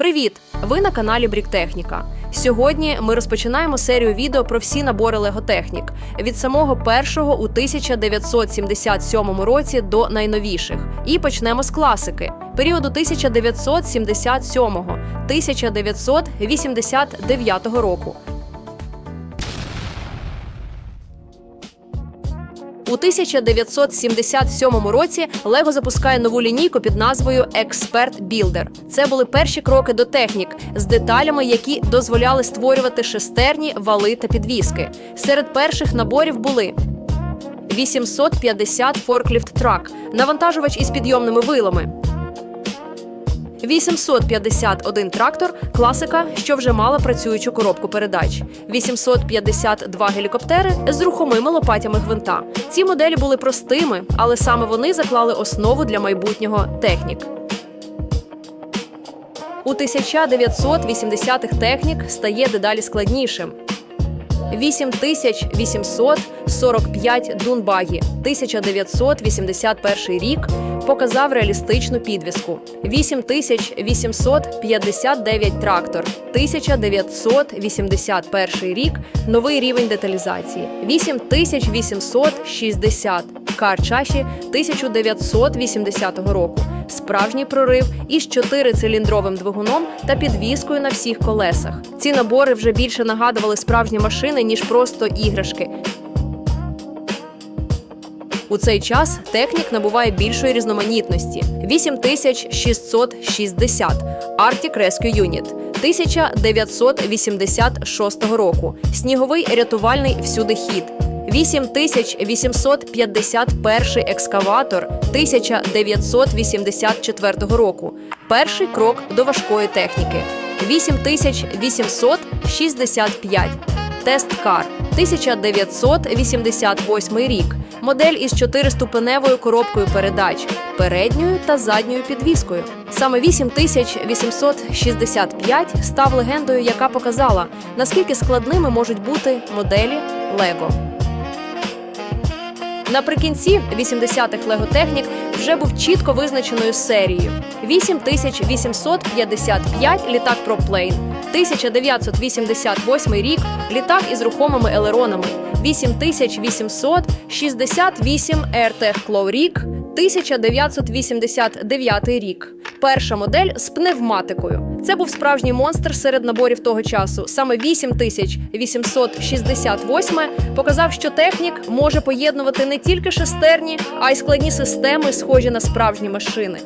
Привіт! Ви на каналі Бріктехніка. Сьогодні ми розпочинаємо серію відео про всі набори Леготехнік від самого першого у 1977 році до найновіших. І почнемо з класики періоду 1977-1989 року. У 1977 році Лего запускає нову лінійку під назвою Expert Builder. Це були перші кроки до технік з деталями, які дозволяли створювати шестерні, вали та підвіски. Серед перших наборів були 850 форкліфт трак, – навантажувач із підйомними вилами. 851 трактор класика, що вже мала працюючу коробку передач. 852 гелікоптери з рухомими лопатями гвинта. Ці моделі були простими, але саме вони заклали основу для майбутнього технік. У 1980-х технік стає дедалі складнішим. 8845 Дунбагі 1981 рік показав реалістичну підвіску. 8859 трактор 1981 рік новий рівень деталізації. 8860 Карчаші 1980 року. Справжній прорив із чотирициліндровим двигуном та підвіскою на всіх колесах. Ці набори вже більше нагадували справжні машини ніж просто іграшки. У цей час технік набуває більшої різноманітності: 8660 Arctic Rescue Unit 1986 року. Сніговий рятувальний всюдихід. 8851 екскаватор 1984 року. Перший крок до важкої техніки. 8865 Тест-кар 1988 рік. Модель із чотириступеневою коробкою передач, передньою та задньою підвіскою. Саме 8865 став легендою, яка показала, наскільки складними можуть бути моделі Лего. Наприкінці 80-х леготехнік вже був чітко визначеною серією: 8855 літак проплейн, 1988 рік літак із рухомими елеронами, 8868 AirTech Клоурік, Rig, 1989 рік. Перша модель з пневматикою. Це був справжній монстр серед наборів того часу. Саме 8868 показав, що технік може поєднувати не тільки шестерні, а й складні системи, схожі на справжні машини.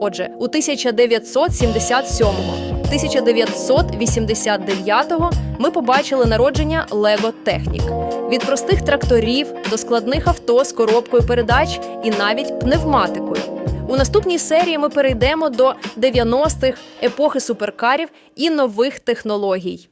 Отже, у 1977-го, 1989-го ми побачили народження Лего Технік. Від простих тракторів до складних авто з коробкою передач і навіть пневматикою. У наступній серії ми перейдемо до 90-х, епохи суперкарів і нових технологій.